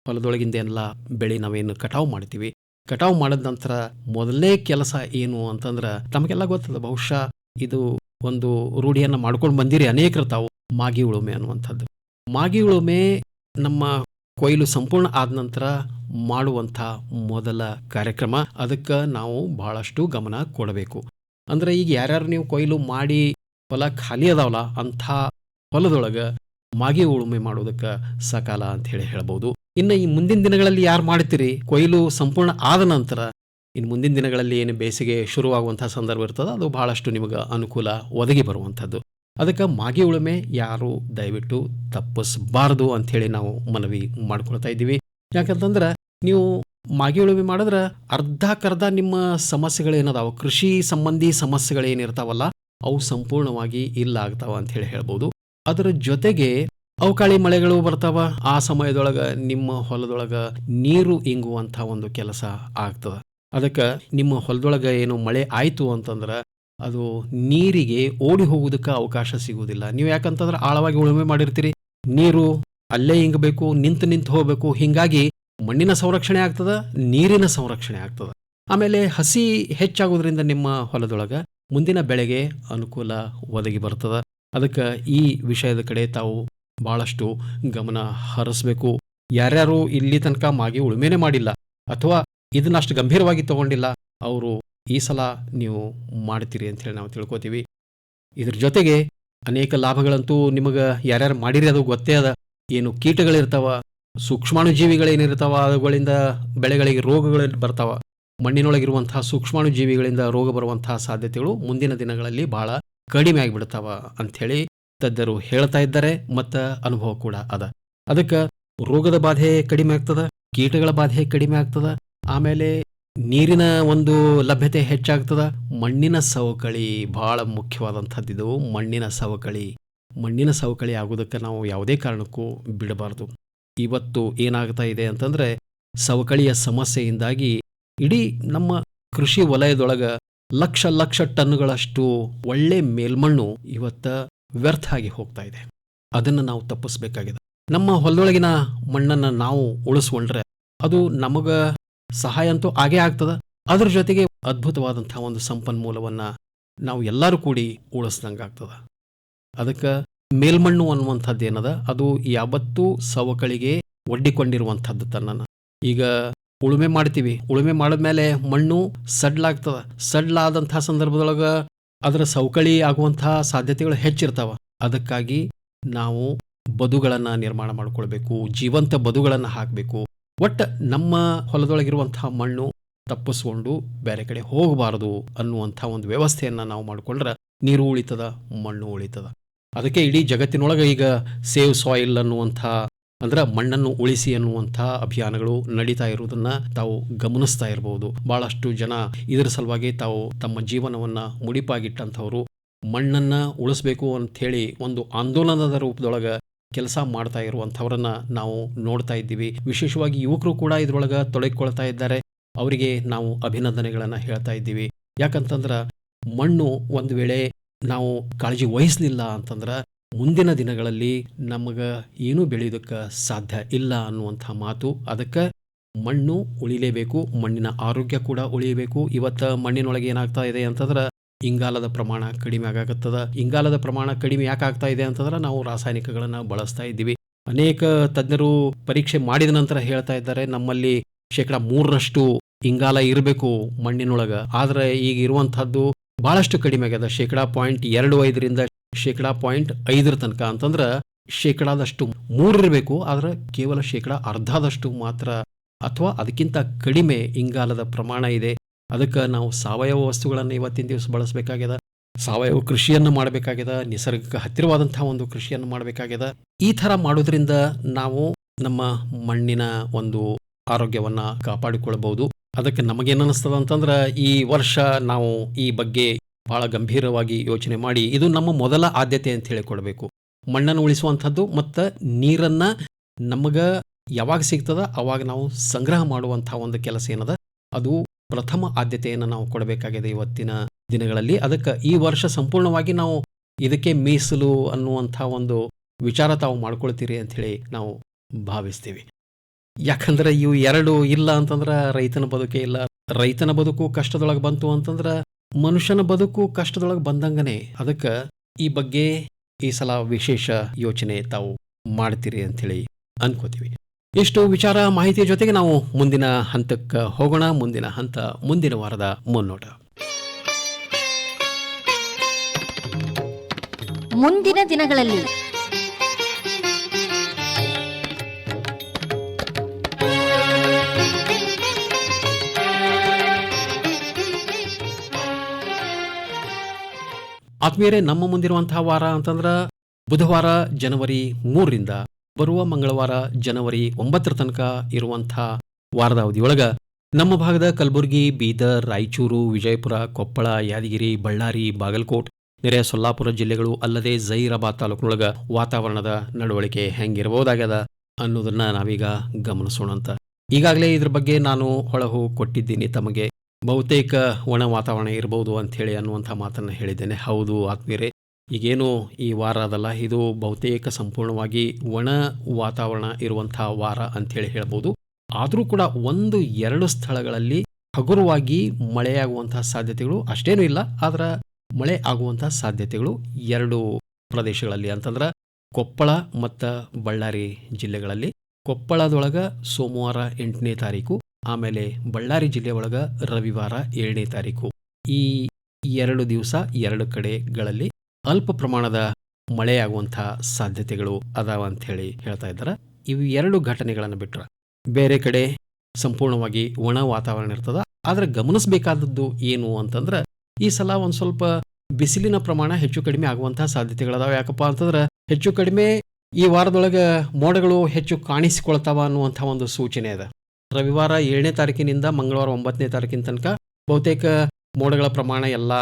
ಹೊಲದೊಳಗಿಂದ ಎಲ್ಲ ಬೆಳೆ ನಾವೇನು ಕಟಾವು ಮಾಡ್ತೀವಿ. ಕಟಾವು ಮಾಡಿದ ನಂತರ ಮೊದಲನೇ ಕೆಲಸ ಏನು ಅಂತಂದ್ರೆ ತಮಗೆಲ್ಲ ಗೊತ್ತದ ಬಹುಶಃ ಇದು ಒಂದು ರೂಢಿಯನ್ನು ಮಾಡ್ಕೊಂಡು ಬಂದಿರಿ ಅನೇಕರು ತಾವು ಮಾಗಿ ಉಳುಮೆ ಅನ್ನುವಂಥದ್ದು. ಮಾಗಿ ಉಳುಮೆ ನಮ್ಮ ಕೊಯ್ಲು ಸಂಪೂರ್ಣ ಆದ ನಂತರ ಮಾಡುವಂಥ ಮೊದಲ ಕಾರ್ಯಕ್ರಮ. ಅದಕ್ಕೆ ನಾವು ಬಹಳಷ್ಟು ಗಮನ ಕೊಡಬೇಕು. ಅಂದ್ರೆ ಈಗ ಯಾರ್ಯಾರು ನೀವು ಕೊಯ್ಲು ಮಾಡಿ ಹೊಲ ಖಾಲಿ ಅದಾವಲ್ಲ, ಅಂಥ ಹೊಲದೊಳಗೆ ಮಾಗಿ ಉಳುಮೆ ಮಾಡೋದಕ್ಕೆ ಸಕಾಲ ಅಂತ ಹೇಳಿ ಹೇಳ್ಬೋದು. ಇನ್ನು ಈ ಮುಂದಿನ ದಿನಗಳಲ್ಲಿ ಯಾರು ಮಾಡ್ತೀರಿ? ಕೊಯ್ಲು ಸಂಪೂರ್ಣ ಆದ ನಂತರ ಇನ್ನು ಮುಂದಿನ ದಿನಗಳಲ್ಲಿ ಏನು ಬೇಸಿಗೆ ಶುರುವಾಗುವಂಥ ಸಂದರ್ಭ ಇರ್ತದೆ, ಅದು ಬಹಳಷ್ಟು ನಿಮಗೆ ಅನುಕೂಲ ಒದಗಿ ಬರುವಂಥದ್ದು. ಅದಕ್ಕೆ ಮಾಗಿ ಉಳುಮೆ ಯಾರು ದಯವಿಟ್ಟು ತಪ್ಪಿಸಬಾರ್ದು ಅಂಥೇಳಿ ನಾವು ಮನವಿ ಮಾಡ್ಕೊಳ್ತಾ ಇದ್ದೀವಿ. ಯಾಕಂತಂದ್ರೆ ನೀವು ಮಾಗಿ ಉಳುಮೆ ಮಾಡಿದ್ರೆ ಅರ್ಧಕ್ಕರ್ಧ ನಿಮ್ಮ ಸಮಸ್ಯೆಗಳೇನದಾವ? ಕೃಷಿ ಸಂಬಂಧಿ ಸಮಸ್ಯೆಗಳೇನಿರ್ತಾವಲ್ಲ, ಅವು ಸಂಪೂರ್ಣವಾಗಿ ಇಲ್ಲ ಆಗ್ತಾವ ಅಂತ ಹೇಳಿ ಹೇಳ್ಬೋದು. ಅದರ ಜೊತೆಗೆ ಅವಕಾಳಿ ಮಳೆಗಳು ಬರ್ತಾವ, ಆ ಸಮಯದೊಳಗೆ ನಿಮ್ಮ ಹೊಲದೊಳಗೆ ನೀರು ಇಂಗುವಂಥ ಒಂದು ಕೆಲಸ ಆಗ್ತದೆ. ಅದಕ್ಕೆ ನಿಮ್ಮ ಹೊಲದೊಳಗೆ ಏನು ಮಳೆ ಆಯಿತು ಅಂತಂದ್ರ ಅದು ನೀರಿಗೆ ಓಡಿ ಹೋಗೋದಕ್ಕೆ ಅವಕಾಶ ಸಿಗುವುದಿಲ್ಲ. ನೀವು ಯಾಕಂತಂದ್ರೆ ಆಳವಾಗಿ ಉಳುಮೆ ಮಾಡಿರ್ತೀರಿ. ನೀರು ಅಲ್ಲೇ ಹಿಂಗಬೇಕು ನಿಂತು ನಿಂತು ಹೋಗಬೇಕು. ಹಿಂಗಾಗಿ ಮಣ್ಣಿನ ಸಂರಕ್ಷಣೆ ಆಗ್ತದ, ನೀರಿನ ಸಂರಕ್ಷಣೆ ಆಗ್ತದ. ಆಮೇಲೆ ಹಸಿ ಹೆಚ್ಚಾಗೋದ್ರಿಂದ ನಿಮ್ಮ ಹೊಲದೊಳಗ ಮುಂದಿನ ಬೆಳೆಗೆ ಅನುಕೂಲ ಒದಗಿ ಬರ್ತದ. ಅದಕ್ಕೆ ಈ ವಿಷಯದ ಕಡೆ ತಾವು ಬಹಳಷ್ಟು ಗಮನ ಹರಿಸ್ಬೇಕು. ಯಾರ್ಯಾರು ಇಲ್ಲಿ ತನಕ ಮಾಗಿ ಉಳುಮೆನೆ ಮಾಡಿಲ್ಲ ಅಥವಾ ಇದನ್ನಷ್ಟು ಗಂಭೀರವಾಗಿ ತಗೊಂಡಿಲ್ಲ, ಅವರು ಈ ಸಲ ನೀವು ಮಾಡ್ತೀರಿ ಅಂತ ಹೇಳಿ ನಾವು ತಿಳ್ಕೊತೀವಿ. ಇದ್ರ ಜೊತೆಗೆ ಅನೇಕ ಲಾಭಗಳಂತೂ ನಿಮಗೆ ಯಾರ್ಯಾರು ಮಾಡಿರಿ ಅದು ಗೊತ್ತೇ ಅದ. ಏನು ಕೀಟಗಳಿರ್ತಾವ ಸೂಕ್ಷ್ಮಾಣು ಜೀವಿಗಳೇನಿರ್ತಾವ ಅವುಗಳಿಂದ ಬೆಳೆಗಳಿಗೆ ರೋಗಗಳು ಬರ್ತಾವ. ಮಣ್ಣಿನೊಳಗಿರುವಂತಹ ಸೂಕ್ಷ್ಮಾಣು ಜೀವಿಗಳಿಂದ ರೋಗ ಬರುವಂತಹ ಸಾಧ್ಯತೆಗಳು ಮುಂದಿನ ದಿನಗಳಲ್ಲಿ ಬಹಳ ಕಡಿಮೆ ಆಗಿಬಿಡ್ತಾವ ಅಂಥೇಳಿ ತಜ್ಞರು ಹೇಳ್ತಾ ಇದ್ದಾರೆ. ಮತ್ತು ಅನುಭವ ಕೂಡ ಅದ. ಅದಕ್ಕೆ ರೋಗದ ಬಾಧೆ ಕಡಿಮೆ ಆಗ್ತದ, ಕೀಟಗಳ ಬಾಧೆ ಕಡಿಮೆ ಆಗ್ತದ. ಆಮೇಲೆ ನೀರಿನ ಒಂದು ಲಭ್ಯತೆ ಹೆಚ್ಚಾಗ್ತದ? ಮಣ್ಣಿನ ಸವಕಳಿ ಬಹಳ ಇದು. ಮಣ್ಣಿನ ಸವಕಳಿ ಮಣ್ಣಿನ ಸವಕಳಿ ಆಗೋದಕ್ಕೆ ನಾವು ಯಾವುದೇ ಕಾರಣಕ್ಕೂ ಬಿಡಬಾರ್ದು. ಇವತ್ತು ಏನಾಗ್ತಾ ಇದೆ ಅಂತಂದ್ರೆ, ಸವಕಳಿಯ ಸಮಸ್ಯೆಯಿಂದಾಗಿ ಇಡೀ ನಮ್ಮ ಕೃಷಿ ವಲಯದೊಳಗೆ ಲಕ್ಷ ಲಕ್ಷ ಟನ್ಗಳಷ್ಟು ಒಳ್ಳೆ ಮೇಲ್ಮಣ್ಣು ಇವತ್ತ ವ್ಯರ್ಥ ಆಗಿ ಹೋಗ್ತಾ ಇದೆ. ಅದನ್ನು ನಾವು ತಪ್ಪಿಸ್ಬೇಕಾಗಿದೆ. ನಮ್ಮ ಹೊಲದೊಳಗಿನ ಮಣ್ಣನ್ನು ನಾವು ಉಳಿಸ್ಕೊಂಡ್ರೆ ಅದು ನಮಗ ಸಹಾಯ ಅಂತೂ ಆಗೇ ಆಗ್ತದ. ಅದ್ರ ಜೊತೆಗೆ ಅದ್ಭುತವಾದಂಥ ಒಂದು ಸಂಪನ್ಮೂಲವನ್ನ ನಾವು ಎಲ್ಲರೂ ಕೂಡಿ ಉಳಿಸ್ದಂಗೆ ಆಗ್ತದ. ಅದಕ್ಕೆ ಮೇಲ್ಮಣ್ಣು ಅನ್ನುವಂಥದ್ದು ಏನದ? ಅದು ಯಾವತ್ತೂ ಸವಕಳಿಗೆ ಒಡ್ಡಿಕೊಂಡಿರುವಂಥದ್ದು ತನ್ನನ್ನು. ಈಗ ಉಳುಮೆ ಮಾಡ್ತೀವಿ. ಉಳುಮೆ ಮಾಡಿದ್ಮೇಲೆ ಮಣ್ಣು ಸಡ್ಲಾಗ್ತದ. ಸಡ್ಲಾದಂಥ ಸಂದರ್ಭದೊಳಗ ಅದರ ಸವಕಳಿ ಆಗುವಂತಹ ಸಾಧ್ಯತೆಗಳು ಹೆಚ್ಚಿರ್ತಾವ. ಅದಕ್ಕಾಗಿ ನಾವು ಬದುಗಳನ್ನು ನಿರ್ಮಾಣ ಮಾಡಿಕೊಳ್ಬೇಕು. ಜೀವಂತ ಬದುಗಳನ್ನು ಹಾಕಬೇಕು. ಒಟ್ಟು ನಮ್ಮ ಹೊಲದೊಳಗಿರುವಂತಹ ಮಣ್ಣು ತಪ್ಪಿಸ್ಕೊಂಡು ಬೇರೆ ಕಡೆ ಹೋಗಬಾರದು ಅನ್ನುವಂಥ ಒಂದು ವ್ಯವಸ್ಥೆಯನ್ನು ನಾವು ಮಾಡಿಕೊಂಡ್ರೆ ನೀರು ಉಳಿತದ, ಮಣ್ಣು ಉಳಿತದ. ಅದಕ್ಕೆ ಇಡೀ ಜಗತ್ತಿನೊಳಗೆ ಈಗ ಸೇವ್ ಸಾಯಿಲ್ ಅನ್ನುವಂಥ, ಅಂದ್ರೆ ಮಣ್ಣನ್ನು ಉಳಿಸಿ ಅನ್ನುವಂಥ ಅಭಿಯಾನಗಳು ನಡೀತಾ ಇರುವುದನ್ನ ತಾವು ಗಮನಿಸ್ತಾ ಇರಬಹುದು ಬಹಳಷ್ಟು ಜನ ಇದರ ಸಲುವಾಗಿ ತಾವು ತಮ್ಮ ಜೀವನವನ್ನ ಮುಡಿಪಾಗಿಟ್ಟಂಥವ್ರು ಮಣ್ಣನ್ನ ಉಳಿಸ್ಬೇಕು ಅಂಥೇಳಿ ಒಂದು ಆಂದೋಲನದ ರೂಪದೊಳಗ ಕೆಲಸ ಮಾಡ್ತಾ ಇರುವಂಥವ್ರನ್ನ ನಾವು ನೋಡ್ತಾ ಇದ್ದೀವಿ. ವಿಶೇಷವಾಗಿ ಯುವಕರು ಕೂಡ ಇದ್ರೊಳಗೆ ತೊಡಗಿಕೊಳ್ತಾ ಇದ್ದಾರೆ. ಅವರಿಗೆ ನಾವು ಅಭಿನಂದನೆಗಳನ್ನು ಹೇಳ್ತಾ ಇದ್ದೀವಿ. ಯಾಕಂತಂದ್ರೆ ಮಣ್ಣು ಒಂದು ವೇಳೆ ನಾವು ಕಾಳಜಿ ವಹಿಸಲಿಲ್ಲ ಅಂತಂದ್ರೆ ಮುಂದಿನ ದಿನಗಳಲ್ಲಿ ನಮಗೆ ಏನೂ ಬೆಳೆಯೋದಕ್ಕೆ ಸಾಧ್ಯ ಇಲ್ಲ ಅನ್ನುವಂಥ ಮಾತು. ಅದಕ್ಕೆ ಮಣ್ಣು ಉಳಿಲೇಬೇಕು, ಮಣ್ಣಿನ ಆರೋಗ್ಯ ಕೂಡ ಉಳಿಯಬೇಕು ಇವತ್ತು ಮಣ್ಣಿನೊಳಗೆ ಏನಾಗ್ತಾ ಇದೆ ಅಂತಂದ್ರೆ ಇಂಗಾಲದ ಪ್ರಮಾಣ ಕಡಿಮೆ ಆಗಾಕತ್ತದ. ಇಂಗಾಲದ ಪ್ರಮಾಣ ಕಡಿಮೆ ಯಾಕೆ ಆಗ್ತಾ ಇದೆ ಅಂತಂದ್ರೆ ನಾವು ರಾಸಾಯನಿಕಗಳನ್ನು ಬಳಸ್ತಾ ಇದ್ದೀವಿ. ಅನೇಕ ತಜ್ಞರು ಪರೀಕ್ಷೆ ಮಾಡಿದ ನಂತರ ಹೇಳ್ತಾ ಇದ್ದಾರೆ, ನಮ್ಮಲ್ಲಿ ಶೇಕಡ ಮೂರರಷ್ಟು ಇಂಗಾಲ ಇರಬೇಕು ಮಣ್ಣಿನೊಳಗ. ಆದ್ರೆ ಈಗ ಇರುವಂತಹದ್ದು ಬಹಳಷ್ಟು ಕಡಿಮೆ ಆಗ್ಯದ. ಶೇಕಡಾ ಪಾಯಿಂಟ್ ಎರಡು ಐದರಿಂದ ಶೇಕಡಾ ಪಾಯಿಂಟ್ ಐದರ ತನಕ. ಅಂತಂದ್ರೆ ಶೇಕಡಾದಷ್ಟು ಮೂರಿರಬೇಕು ಆದ್ರೆ ಕೇವಲ ಶೇಕಡ ಅರ್ಧದಷ್ಟು ಮಾತ್ರ ಅಥವಾ ಅದಕ್ಕಿಂತ ಕಡಿಮೆ ಇಂಗಾಲದ ಪ್ರಮಾಣ ಇದೆ. ಅದಕ್ಕೆ ನಾವು ಸಾವಯವ ವಸ್ತುಗಳನ್ನು ಇವತ್ತಿನ ದಿವಸ ಬಳಸಬೇಕಾಗಿದೆ ಸಾವಯವ ಕೃಷಿಯನ್ನು ಮಾಡಬೇಕಾಗಿದೆ ನಿಸರ್ಗಕ್ಕೆ ಹತ್ತಿರವಾದಂತಹ ಒಂದು ಕೃಷಿಯನ್ನು ಮಾಡಬೇಕಾಗಿದೆ ಈ ಥರ ಮಾಡೋದ್ರಿಂದ ನಾವು ನಮ್ಮ ಮಣ್ಣಿನ ಒಂದು ಆರೋಗ್ಯವನ್ನು ಕಾಪಾಡಿಕೊಳ್ಳಬಹುದು ಅದಕ್ಕೆ ನಮಗೇನು ಅನಿಸ್ತದ ಅಂತಂದ್ರೆ ಈ ವರ್ಷ ನಾವು ಈ ಬಗ್ಗೆ ಬಹಳ ಗಂಭೀರವಾಗಿ ಯೋಚನೆ ಮಾಡಿ ಇದು ನಮ್ಮ ಮೊದಲ ಆದ್ಯತೆ ಅಂತ ಹೇಳಿ ಕೊಡಬೇಕು ಮಣ್ಣನ್ನು ಉಳಿಸುವಂಥದ್ದು ಮತ್ತು ನೀರನ್ನು ನಮಗೆ ಯಾವಾಗ ಸಿಗ್ತದ ಅವಾಗ ನಾವು ಸಂಗ್ರಹ ಮಾಡುವಂಥ ಒಂದು ಕೆಲಸ ಏನದ. ಅದು ಪ್ರಥಮ ಆದ್ಯತೆಯನ್ನು ನಾವು ಕೊಡಬೇಕಾಗಿದೆ ಇವತ್ತಿನ ದಿನಗಳಲ್ಲಿ. ಅದಕ್ಕೆ ಈ ವರ್ಷ ಸಂಪೂರ್ಣವಾಗಿ ನಾವು ಇದಕ್ಕೆ ಮೀಸಲು ಅನ್ನುವಂಥ ಒಂದು ವಿಚಾರ ತಾವು ಮಾಡ್ಕೊಳ್ತೀರಿ ಅಂಥೇಳಿ ನಾವು ಭಾವಿಸ್ತೀವಿ. ಯಾಕಂದ್ರೆ ಇವು ಎರಡು ಇಲ್ಲ ಅಂತಂದ್ರೆ ರೈತನ ಬದುಕೇ ಇಲ್ಲ. ರೈತನ ಬದುಕು ಕಷ್ಟದೊಳಗೆ ಬಂತು ಅಂತಂದ್ರೆ ಮನುಷ್ಯನ ಬದುಕು ಕಷ್ಟದೊಳಗೆ ಬಂದಂಗನೆ. ಅದಕ್ಕೆ ಈ ಬಗ್ಗೆ ಈ ಸಲ ವಿಶೇಷ ಯೋಚನೆ ತಾವು ಮಾಡ್ತೀರಿ ಅಂಥೇಳಿ ಅನ್ಕೋತೀವಿ. ಎಷ್ಟು ವಿಚಾರ ಮಾಹಿತಿಯ ಜೊತೆಗೆ ನಾವು ಮುಂದಿನ ಹಂತಕ್ಕೆ ಹೋಗೋಣ. ಮುಂದಿನ ಹಂತ ಮುಂದಿನ ವಾರದ ಮುನ್ನೋಟ. ಮುಂದಿನ ದಿನಗಳಲ್ಲಿ. ಆತ್ಮೀಯರೇ ನಮ್ಮ ಮುಂದಿರುವಂತಹ ವಾರ ಅಂತಂದ್ರ ಬುಧವಾರ ಜನವರಿ ಮೂರರಿಂದ ಬರುವ ಮಂಗಳವಾರ ಜನವರಿ ಒಂಬತ್ತರ ತನಕ ಇರುವಂತಹ ವಾರದ ಅವಧಿಯೊಳಗ ನಮ್ಮ ಭಾಗದ ಕಲಬುರಗಿ, ಬೀದರ್, ರಾಯಚೂರು, ವಿಜಯಪುರ, ಕೊಪ್ಪಳ, ಯಾದಗಿರಿ, ಬಳ್ಳಾರಿ, ಬಾಗಲಕೋಟ್, ನೆರೆಯ ಸೊಲ್ಲಾಪುರ ಜಿಲ್ಲೆಗಳು ಅಲ್ಲದೆ ಜೈರಾಬಾದ್ ತಾಲೂಕಿನೊಳಗ ವಾತಾವರಣದ ನಡವಳಿಕೆ ಹೆಂಗಿರಬಹುದಾಗ್ಯದ ಅನ್ನೋದನ್ನ ನಾವೀಗ ಗಮನಿಸೋಣ ಅಂತ. ಈಗಾಗಲೇ ಇದ್ರ ಬಗ್ಗೆ ನಾನು ಹೊಳಹು ಕೊಟ್ಟಿದ್ದೀನಿ. ತಮಗೆ ಬಹುತೇಕ ಒಣ ವಾತಾವರಣ ಇರಬಹುದು ಹೇಳಿ ಅನ್ನುವಂಥ ಮಾತನ್ನು ಹೇಳಿದ್ದೇನೆ. ಹೌದು, ಆತ್ಮೀಯರೇ. ಈಗೇನು ಈ ವಾರ ಅದಲ್ಲ, ಇದು ಬಹುತೇಕ ಸಂಪೂರ್ಣವಾಗಿ ಒಣ ವಾತಾವರಣ ಇರುವಂಥ ವಾರ ಅಂಥೇಳಿ ಹೇಳ್ಬೋದು. ಆದರೂ ಕೂಡ ಒಂದು ಎರಡು ಸ್ಥಳಗಳಲ್ಲಿ ಹಗುರವಾಗಿ ಮಳೆಯಾಗುವಂತಹ ಸಾಧ್ಯತೆಗಳು ಅಷ್ಟೇನೂ ಇಲ್ಲ. ಆದರೆ ಮಳೆ ಆಗುವಂತಹ ಸಾಧ್ಯತೆಗಳು ಎರಡು ಪ್ರದೇಶಗಳಲ್ಲಿ. ಅಂತಂದ್ರೆ ಕೊಪ್ಪಳ ಮತ್ತು ಬಳ್ಳಾರಿ ಜಿಲ್ಲೆಗಳಲ್ಲಿ. ಕೊಪ್ಪಳದೊಳಗೆ ಸೋಮವಾರ ಎಂಟನೇ ತಾರೀಕು, ಆಮೇಲೆ ಬಳ್ಳಾರಿ ಜಿಲ್ಲೆ ಒಳಗ ರವಿವಾರ ಏಳನೇ ತಾರೀಕು. ಈ ಎರಡು ದಿವಸ ಎರಡು ಕಡೆಗಳಲ್ಲಿ ಅಲ್ಪ ಪ್ರಮಾಣದ ಮಳೆಯಾಗುವಂಥ ಸಾಧ್ಯತೆಗಳು ಅದಾವ ಅಂತ ಹೇಳಿ ಹೇಳ್ತಾ ಇದ್ದಾರೆ. ಇವು ಎರಡು ಘಟನೆಗಳನ್ನು ಬಿಟ್ಟರೆ ಬೇರೆ ಕಡೆ ಸಂಪೂರ್ಣವಾಗಿ ಒಣ ವಾತಾವರಣ ಇರ್ತದ. ಆದ್ರೆ ಗಮನಿಸಬೇಕಾದದ್ದು ಏನು ಅಂತಂದ್ರೆ ಈ ಸಲ ಒಂದು ಸ್ವಲ್ಪ ಬಿಸಿಲಿನ ಪ್ರಮಾಣ ಹೆಚ್ಚು ಕಡಿಮೆ ಆಗುವಂತಹ ಸಾಧ್ಯತೆಗಳದಾವ. ಯಾಕಪ್ಪ ಅಂತಂದ್ರೆ ಹೆಚ್ಚು ಕಡಿಮೆ ಈ ವಾರದೊಳಗೆ ಮೋಡಗಳು ಹೆಚ್ಚು ಕಾಣಿಸಿಕೊಳ್ತಾವ ಅನ್ನುವಂಥ ಒಂದು ಸೂಚನೆ ಇದೆ. ರವಿವಾರ ಏಳನೇ ತಾರೀಕಿನಿಂದ ಮಂಗಳವಾರ ಒಂಬತ್ತನೇ ತಾರೀಕಿನ ತನಕ ಬಹುತೇಕ ಮೋಡಗಳ ಪ್ರಮಾಣ ಎಲ್ಲ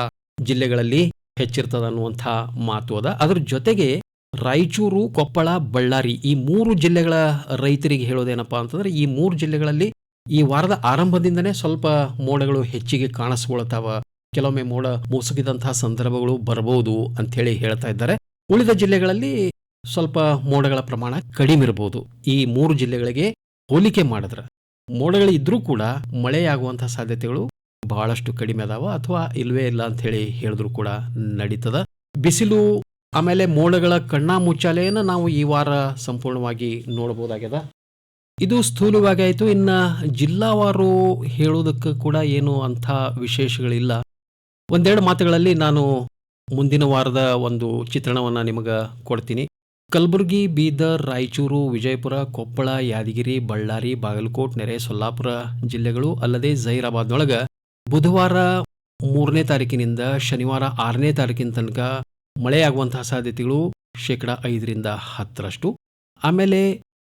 ಜಿಲ್ಲೆಗಳಲ್ಲಿ ಹೆಚ್ಚಿರ್ತದ ಅನ್ನುವಂಥ ಮಾತು ಅದ. ಅದ್ರ ಜೊತೆಗೆ ರಾಯಚೂರು, ಕೊಪ್ಪಳ, ಬಳ್ಳಾರಿ ಈ ಮೂರು ಜಿಲ್ಲೆಗಳ ರೈತರಿಗೆ ಹೇಳೋದೇನಪ್ಪ ಅಂತಂದ್ರೆ ಈ ಮೂರು ಜಿಲ್ಲೆಗಳಲ್ಲಿ ಈ ವಾರದ ಆರಂಭದಿಂದನೇ ಸ್ವಲ್ಪ ಮೋಡಗಳು ಹೆಚ್ಚಿಗೆ ಕಾಣಿಸ್ಕೊಳ್ತಾವ. ಕೆಲವೊಮ್ಮೆ ಮೋಡ ಮುಸುಕಿದಂತಹ ಸಂದರ್ಭಗಳು ಬರಬಹುದು ಅಂಥೇಳಿ ಹೇಳ್ತಾ ಇದ್ದಾರೆ. ಉಳಿದ ಜಿಲ್ಲೆಗಳಲ್ಲಿ ಸ್ವಲ್ಪ ಮೋಡಗಳ ಪ್ರಮಾಣ ಕಡಿಮೆ ಇರಬಹುದು ಈ ಮೂರು ಜಿಲ್ಲೆಗಳಿಗೆ ಹೋಲಿಕೆ ಮಾಡಿದ್ರೆ ಮೋಡಗಳಿದ್ರೂ ಕೂಡ ಮಳೆಯಾಗುವಂತಹ ಸಾಧ್ಯತೆಗಳು ಬಹಳಷ್ಟು ಕಡಿಮೆ ಅದಾವ ಅಥವಾ ಇಲ್ವೇ ಇಲ್ಲ ಅಂತ ಹೇಳಿ ಹೇಳಿದ್ರು ಕೂಡ ನಡೀತದ. ಬಿಸಿಲು ಆಮೇಲೆ ಮೋಡಗಳ ಕಣ್ಣ ಮುಚ್ಚಾಲೆಯನ್ನು ನಾವು ಈ ವಾರ ಸಂಪೂರ್ಣವಾಗಿ ನೋಡಬಹುದಾಗ್ಯದ. ಇದು ಸ್ಥೂಲವಾಗಿ ಆಯಿತು. ಇನ್ನ ಜಿಲ್ಲಾವಾರು ಹೇಳೋದಕ್ಕೆ ಕೂಡ ಏನು ಅಂಥ ವಿಶೇಷಗಳಿಲ್ಲ. ಒಂದೆರಡು ಮಾತುಗಳಲ್ಲಿ ನಾನು ಮುಂದಿನ ವಾರದ ಒಂದು ಚಿತ್ರಣವನ್ನು ನಿಮಗೆ ಕೊಡ್ತೀನಿ. ಕಲಬುರಗಿ, ಬೀದರ್, ರಾಯಚೂರು, ವಿಜಯಪುರ, ಕೊಪ್ಪಳ, ಯಾದಗಿರಿ, ಬಳ್ಳಾರಿ, ಬಾಗಲಕೋಟ್, ನೆರೆ, ಸೊಲ್ಲಾಪುರ ಜಿಲ್ಲೆಗಳು ಅಲ್ಲದೆ ಜೈರಾಬಾದ್ನೊಳಗ ಬುಧವಾರ ಮೂರನೇ ತಾರೀಕಿನಿಂದ ಶನಿವಾರ ಆರನೇ ತಾರೀಕಿನ ತನಕ ಮಳೆಯಾಗುವಂತಹ ಸಾಧ್ಯತೆಗಳು ಶೇಕಡ ಐದರಿಂದ ಹತ್ತರಷ್ಟು. ಆಮೇಲೆ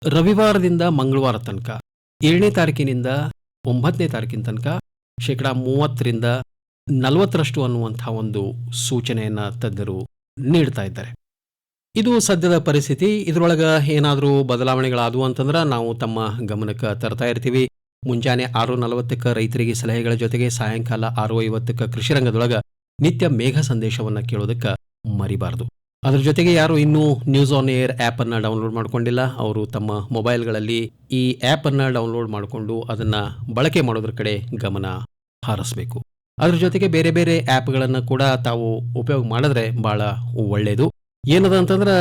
ರವಿವಾರದಿಂದ ಮಂಗಳವಾರ ತನಕ, ಏಳನೇ ತಾರೀಕಿನಿಂದ ಒಂಬತ್ತನೇ ತಾರೀಕಿನ ತನಕ ಶೇಕಡ ಮೂವತ್ತರಿಂದ ನಲವತ್ತರಷ್ಟು ಅನ್ನುವಂಥ ಒಂದು ಸೂಚನೆಯನ್ನ ತಜ್ಞರು ನೀಡ್ತಾ ಇದ್ದಾರೆ. ಇದು ಸದ್ಯದ ಪರಿಸ್ಥಿತಿ. ಇದರೊಳಗ ಏನಾದರೂ ಬದಲಾವಣೆಗಳಾದವು ಅಂತಂದ್ರೆ ನಾವು ತಮ್ಮ ಗಮನಕ್ಕೆ ತರ್ತಾ ಇರ್ತೀವಿ. ಮುಂಜಾನೆ ಆರು ನಲವತ್ತಕ್ಕೆ ರೈತರಿಗೆ ಸಲಹೆಗಳ ಜೊತೆಗೆ ಸಾಯಂಕಾಲ ಆರು ಐವತ್ತಕ್ಕೆ ಕೃಷಿ ರಂಗದೊಳಗೆ ನಿತ್ಯ ಮೇಘ ಸಂದೇಶವನ್ನ ಕೇಳೋದಕ್ಕೆ ಮರಿಬಾರದು. ಅದರ ಜೊತೆಗೆ ಯಾರು ಇನ್ನೂ ನ್ಯೂಸ್ ಆನ್ ಏರ್ ಆ್ಯಪ್ ಅನ್ನ ಡೌನ್ಲೋಡ್ ಮಾಡ್ಕೊಂಡಿಲ್ಲ, ಅವರು ತಮ್ಮ ಮೊಬೈಲ್ಗಳಲ್ಲಿ ಈ ಆ್ಯಪ್ ಅನ್ನ ಡೌನ್ಲೋಡ್ ಮಾಡಿಕೊಂಡು ಅದನ್ನ ಬಳಕೆ ಮಾಡೋದ್ರ ಕಡೆ ಗಮನ ಹಾರಿಸಬೇಕು. ಅದ್ರ ಜೊತೆಗೆ ಬೇರೆ ಬೇರೆ ಆ್ಯಪ್ಗಳನ್ನು ಕೂಡ ತಾವು ಉಪಯೋಗ ಮಾಡಿದ್ರೆ ಬಹಳ ಒಳ್ಳೆಯದು ಏನದ ಅಂತಂದ್ರೆ,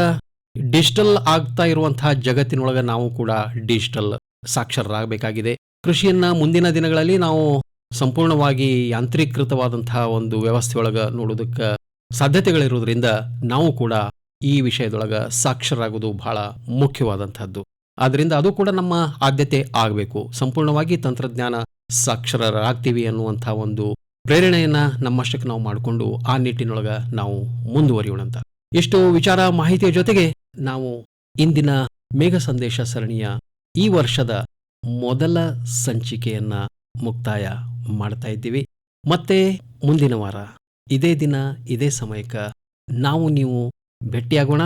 ಡಿಜಿಟಲ್ ಆಗ್ತಾ ಇರುವಂತಹ ಜಗತ್ತಿನೊಳಗೆ ನಾವು ಕೂಡ ಡಿಜಿಟಲ್ ಸಾಕ್ಷರರಾಗಬೇಕಾಗಿದೆ. ಕೃಷಿಯನ್ನ ಮುಂದಿನ ದಿನಗಳಲ್ಲಿ ನಾವು ಸಂಪೂರ್ಣವಾಗಿ ಯಾಂತ್ರೀಕೃತವಾದಂತಹ ಒಂದು ವ್ಯವಸ್ಥೆಯೊಳಗೆ ನೋಡೋದಕ್ಕೆ ಸಾಧ್ಯತೆಗಳಿರುವುದರಿಂದ ನಾವು ಕೂಡ ಈ ವಿಷಯದೊಳಗೆ ಸಾಕ್ಷರಾಗೋದು ಬಹಳ ಮುಖ್ಯವಾದಂಥದ್ದು ಆದ್ರಿಂದ ಅದು ಕೂಡ ನಮ್ಮ ಆದ್ಯತೆ ಆಗಬೇಕು. ಸಂಪೂರ್ಣವಾಗಿ ತಂತ್ರಜ್ಞಾನ ಸಾಕ್ಷರರಾಗ್ತೀವಿ ಅನ್ನುವಂಥ ಒಂದು ಪ್ರೇರಣೆಯನ್ನ ನಮ್ಮಷ್ಟಕ್ಕೆ ನಾವು ಮಾಡಿಕೊಂಡು ಆ ನಿಟ್ಟಿನೊಳಗೆ ನಾವು ಮುಂದುವರಿಯೋಣಂತ ಇಷ್ಟು ವಿಚಾರ ಮಾಹಿತಿಯ ಜೊತೆಗೆ ನಾವು ಇಂದಿನ ಮೇಘ ಸಂದೇಶ ಸರಣಿಯ ಈ ವರ್ಷದ ಮೊದಲ ಸಂಚಿಕೆಯನ್ನ ಮುಕ್ತಾಯ ಮಾಡ್ತಾ ಇದ್ದೀವಿ. ಮತ್ತೆ ಮುಂದಿನ ವಾರ ಇದೇ ದಿನ ಇದೇ ಸಮಯಕ್ಕೆ ನಾವು ನೀವು ಭೇಟಿಯಾಗೋಣ.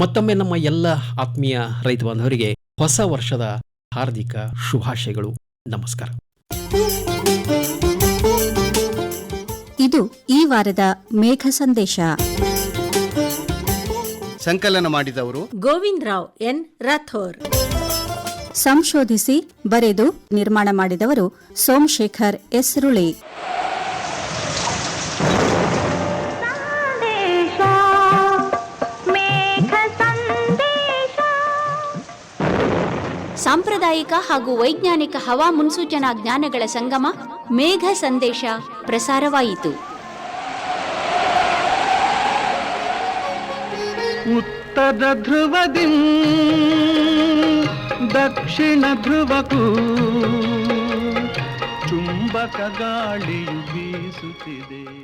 ಮತ್ತೊಮ್ಮೆ ನಮ್ಮ ಎಲ್ಲ ಆತ್ಮೀಯ ರೈತ ಬಾಂಧವರಿಗೆ ಹೊಸ ವರ್ಷದ ಹಾರ್ದಿಕ ಶುಭಾಶಯಗಳು. ನಮಸ್ಕಾರ. ಇದು ಈ ವಾರದ ಮೇಘ ಸಂದೇಶ. ಸಂಕಲನ ಮಾಡಿದವರು ಗೋವಿಂದ್ ರಾವ್ ಎನ್ ರಾಥೋರ್. ಸಂಶೋಧಿಸಿ ಬರೆದು ನಿರ್ಮಾಣ ಮಾಡಿದವರು ಸೋಮಶೇಖರ್ ಎಸ್ರುಳಿ ಸಾಂಪ್ರದಾಯಿಕ ಹಾಗೂ ವೈಜ್ಞಾನಿಕ ಹವಾ ಮುನ್ಸೂಚನಾ ಜ್ಞಾನಗಳ ಸಂಗಮ ಮೇಘ ಸಂದೇಶ ಪ್ರಸಾರವಾಯಿತು. ಉತ್ತರ ಧ್ರುವದಿ ದಕ್ಷಿಣ ಧ್ರುವಕ್ಕೂ ಚುಂಬಕ ಗಾಳಿಯು ಬೀಸುತ್ತಿದೆ.